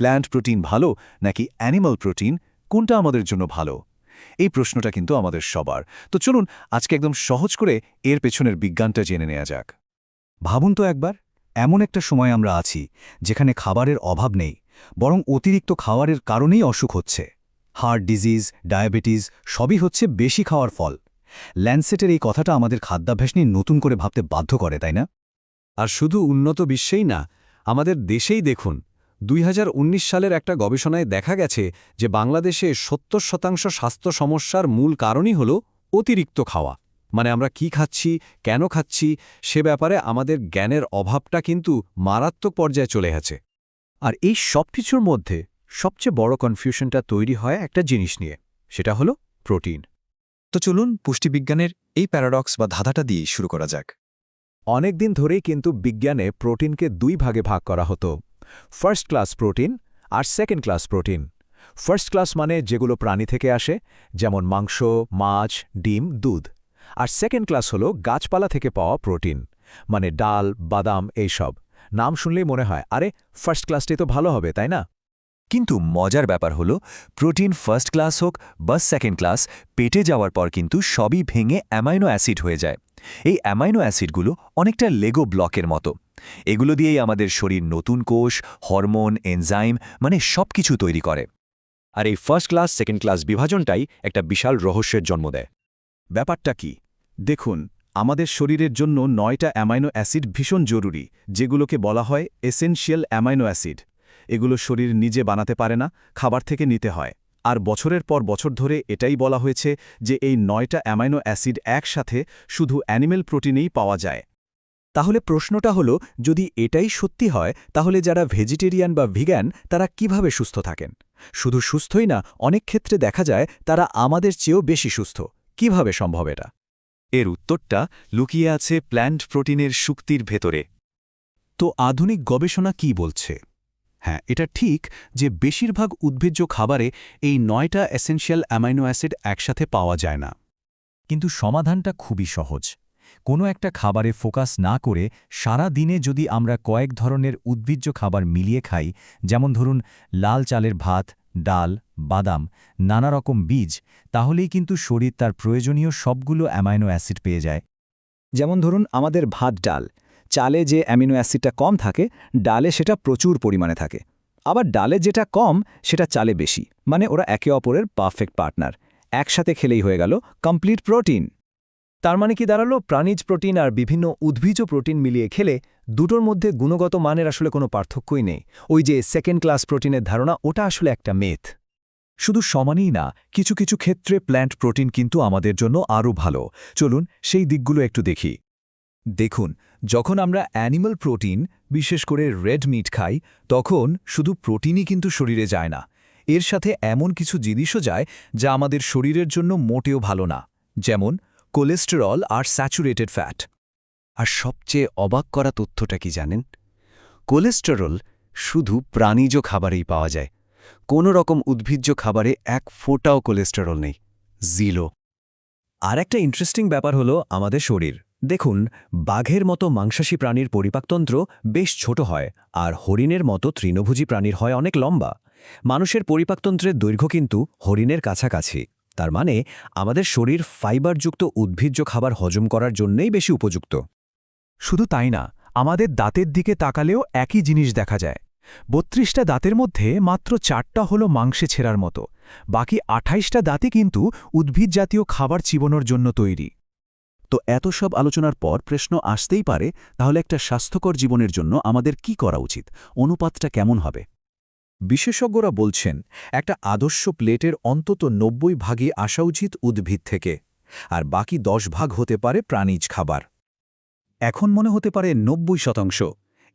Plant protein ভালো নাকি animal protein? কোনটা আমাদের জন্য ভালো? এই প্রশ্নটা কিন্তু আমাদের সবার। তো চলুন আজকে একদম সহজ করে এর পেছনের বিজ্ঞানটা জেনে নেওয়া যাক। ভাবুন তো একবার, এমন একটা সময় আমরা আছি যেখানে খাবারের অভাব নেই, বরং অতিরিক্ত খাওয়ারের কারণেই অসুখ হচ্ছে। হার্ট ডিজিজ, ডায়াবেটিস সবই হচ্ছে বেশি খাওয়ার ফল। ল্যান্ডসেটের এই কথাটা আমাদের খাদ্যাভ্যাস নিয়ে নতুন করে ভাবতে বাধ্য করে, তাই না? আর শুধু উন্নত বিশ্বেই না, আমাদের দেশেই দেখুন দুই হাজার উনিশ সালের একটা গবেষণায় দেখা গেছে যে বাংলাদেশে সত্তর শতাংশ স্বাস্থ্য সমস্যার মূল কারণই হল অতিরিক্ত খাওয়া। মানে আমরা কি খাচ্ছি, কেন খাচ্ছি, সে ব্যাপারে আমাদের জ্ঞানের অভাবটা কিন্তু মারাত্মক পর্যায়ে চলে গেছে। আর এই সব কিছুর মধ্যে সবচেয়ে বড় কনফিউশনটা তৈরি হয় একটা জিনিস নিয়ে, সেটা হলো প্রোটিন তো চলুন পুষ্টিবিজ্ঞানের এই প্যারাডক্স বা ধাঁধাটা দিয়ে শুরু করা যাক। অনেক দিন ধরেই কিন্তু বিজ্ঞানে প্রোটিনকে দুই ভাগে ভাগ করা হতো ফার্স্ট ক্লাস প্রোটিন আর second class protein first class মানে যেগুলো প্রাণী থেকে আসে, যেমন মাংস, মাছ, ডিম, দুধ। আর সেকেন্ড ক্লাস হলো গাছপালা থেকে পাওয়া প্রোটিন মানে ডাল, বাদাম, এইসব। নাম শুনলেই মনে হয়, আরে ফার্স্ট ক্লাসটি তো ভালো হবে, তাই না? কিন্তু মজার ব্যাপার হলো, প্রোটিন ফার্স্ট ক্লাস হোক বা সেকেন্ড ক্লাস, পেটে যাওয়ার পর কিন্তু সবই ভেঙে অ্যামাইনো অ্যাসিড হয়ে যায়। এই অ্যামাইনো অ্যাসিডগুলো অনেকটা লেগো ব্লকের মতো। এগুলো দিয়েই আমাদের শরীর নতুন কোষ, হরমোন, এনজাইম মানে সব কিছু তৈরি করে। আর এই ফার্স্ট ক্লাস, সেকেন্ড ক্লাস বিভাজনটাই একটা বিশাল রহস্যের জন্ম দেয়। ব্যাপারটা কি? দেখুন, আমাদের শরীরের জন্য নয়টা অ্যামাইনো অ্যাসিড ভীষণ জরুরি, যেগুলোকে বলা হয় এসেনশিয়াল অ্যামাইনো অ্যাসিড। এগুলো শরীর নিজে বানাতে পারে না, খাবার থেকে নিতে হয়। আর বছরের পর বছর ধরে এটাই বলা হয়েছে যে এই নয়টা অ্যামাইনো অ্যাসিড একসাথে শুধু অ্যানিমেল প্রোটিনেই পাওয়া যায়। তাহলে প্রশ্নটা হলো, যদি এটাই সত্যি হয়, তাহলে যারা ভেজিটেরিয়ান বা ভিগ্যান তারা কীভাবে সুস্থ থাকেন? শুধু সুস্থই না, অনেক ক্ষেত্রে দেখা যায়, তারা আমাদের চেয়েও বেশি সুস্থ। কীভাবে সম্ভব এটা? এর উত্তরটা লুকিয়ে আছে প্ল্যান্ট প্রোটিনের শুক্তির ভেতরে। তো আধুনিক গবেষণা কি বলছে? হ্যাঁ এটা ঠিক যে বেশিরভাগ উদ্ভিজ্জ খাবারে এই নয়টা এসেনশিয়াল অ্যামাইনো অ্যাসিড একসাথে পাওয়া যায় না। কিন্তু সমাধানটা খুবই সহজ। কোনো একটা খাবারে ফোকাস না করে সারা দিনে যদি আমরা কয়েক ধরনের উদ্ভিজ্জ খাবার মিলিয়ে খাই, যেমন ধরুন লাল চালের ভাত, ডাল, বাদাম, নানা রকম বীজ, তাহলেই কিন্তু শরীর তার প্রয়োজনীয় সবগুলো অ্যামাইনো অ্যাসিড পেয়ে যায়। যেমন ধরুন আমাদের ভাত ডাল চালে যে অ্যামিনো অ্যাসিডটা কম থাকে, ডালে সেটা প্রচুর পরিমাণে থাকে। আবার ডালে যেটা কম, সেটা চালে বেশি। মানে ওরা একে অপরের পারফেক্ট পার্টনার। একসাথে খেলেই হয়ে গেল কমপ্লিট প্রোটিন। তার মানে কি দাঁড়াল? প্রাণীজ প্রোটিন আর বিভিন্ন উদ্ভিজ প্রোটিন মিলিয়ে খেলে দুটোর মধ্যে গুণগত মানের আসলে কোনো পার্থক্যই নেই। ওই যে সেকেন্ড ক্লাস প্রোটিনের ধারণা, ওটা আসলে একটা মেথ শুধু সমানই না, কিছু কিছু ক্ষেত্রে প্ল্যান্ট প্রোটিন কিন্তু আমাদের জন্য আরও ভালো। চলুন সেই দিকগুলো একটু দেখি। দেখুন যখন আমরা অ্যানিমাল প্রোটিন, বিশেষ করে রেড মিট খাই, তখন শুধু প্রোটিনই কিন্তু শরীরে যায় না। এর সাথে এমন কিছু জিনিসও যায় যা আমাদের শরীরের জন্য মোটেও ভালো না, যেমন কোলেস্টেরল আর স্যাচুরেটেড ফ্যাট। আর সবচেয়ে অবাক করা তথ্যটা কি জানেন? কোলেস্টেরল শুধু প্রাণীজ খাবারেই পাওয়া যায়। কোনো রকম উদ্ভিজ্জ খাবারে এক ফোটাও কোলেস্টেরল নেই, জিলো। আর একটা ইন্টারেস্টিং ব্যাপার হলো আমাদের শরীর। দেখুন, বাঘের মতো মাংসাশী প্রাণীর পরিপাকতন্ত্র বেশ ছোট হয়, আর হরিণের মতো তৃণভোজী প্রাণীর হয় অনেক লম্বা। মানুষের পরিপাকতন্ত্রের দৈর্ঘ্য কিন্তু হরিণের কাছাকাছি। তার মানে আমাদের শরীর ফাইবারযুক্ত উদ্ভিজ্জ খাবার হজম করার জন্যই বেশি উপযুক্ত। শুধু তাই না, আমাদের দাঁতের দিকে তাকালেও একই জিনিস দেখা যায়। বত্রিশটা দাঁতের মধ্যে মাত্র চারটা হলো মাংসে ছেঁড়ার মতো। বাকি আঠাইশটা দাঁতই কিন্তু উদ্ভিদ জাতীয় খাবার চিবনোর জন্য তৈরি। তো এত সব আলোচনার পর প্রশ্ন আসতেই পারে, তাহলে একটা স্বাস্থ্যকর জীবনের জন্য আমাদের কি করা উচিত? অনুপাতটা কেমন হবে? বিশেষজ্ঞরা বলছেন, একটা আদর্শ প্লেটের অন্তত নব্বই ভাগই আসা উচিত উদ্ভিদ থেকে, আর বাকি দশ ভাগ হতে পারে প্রাণীজ খাবার। এখন মনে হতে পারে নব্বই শতাংশ,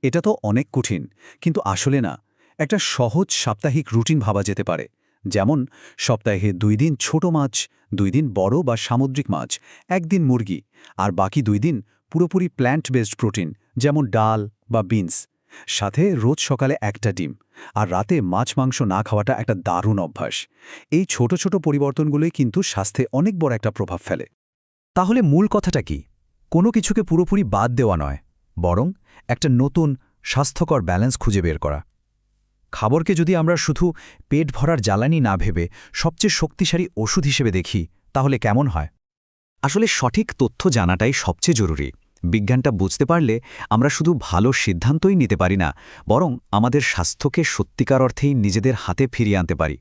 এটা তো অনেক কঠিন, কিন্তু আসলে না, একটা সহজ সাপ্তাহিক রুটিন ভাবা যেতে পারে। যেমন সপ্তাহে দুই দিন ছোট মাছ, দুই দিন বড় বা সামুদ্রিক মাছ, একদিন মুরগি, আর বাকি দুই দিন পুরোপুরি প্ল্যান্ট বেসড প্রোটিন যেমন ডাল বা বিনস সাথে রোজ সকালে একটা ডিম, আর রাতে মাছ মাংস না খাওয়াটা একটা দারুণ অভ্যাস। এই ছোট ছোট পরিবর্তনগুলোই কিন্তু স্বাস্থ্যে অনেক বড় একটা প্রভাব ফেলে। তাহলে মূল কথাটা কি? কোনো কিছুকে পুরোপুরি বাদ দেওয়া নয়, বরং একটা নতুন স্বাস্থ্যকর ব্যালেন্স খুঁজে বের করা। খাবারকে যদি আমরা শুধু পেট ভরার জ্বালানি না ভেবে সবচেয়ে শক্তিশালী ওষুধ হিসেবে দেখি, তাহলে কেমন হয়? আসলে সঠিক তথ্য জানাটাই সবচেয়ে জরুরি। বিজ্ঞানটা বুঝতে পারলে আমরা শুধু ভালো সিদ্ধান্তই নিতে পারি না, বরং আমাদের স্বাস্থ্যকে সত্যিকার অর্থেই নিজেদের হাতে ফিরিয়ে আনতে পারি।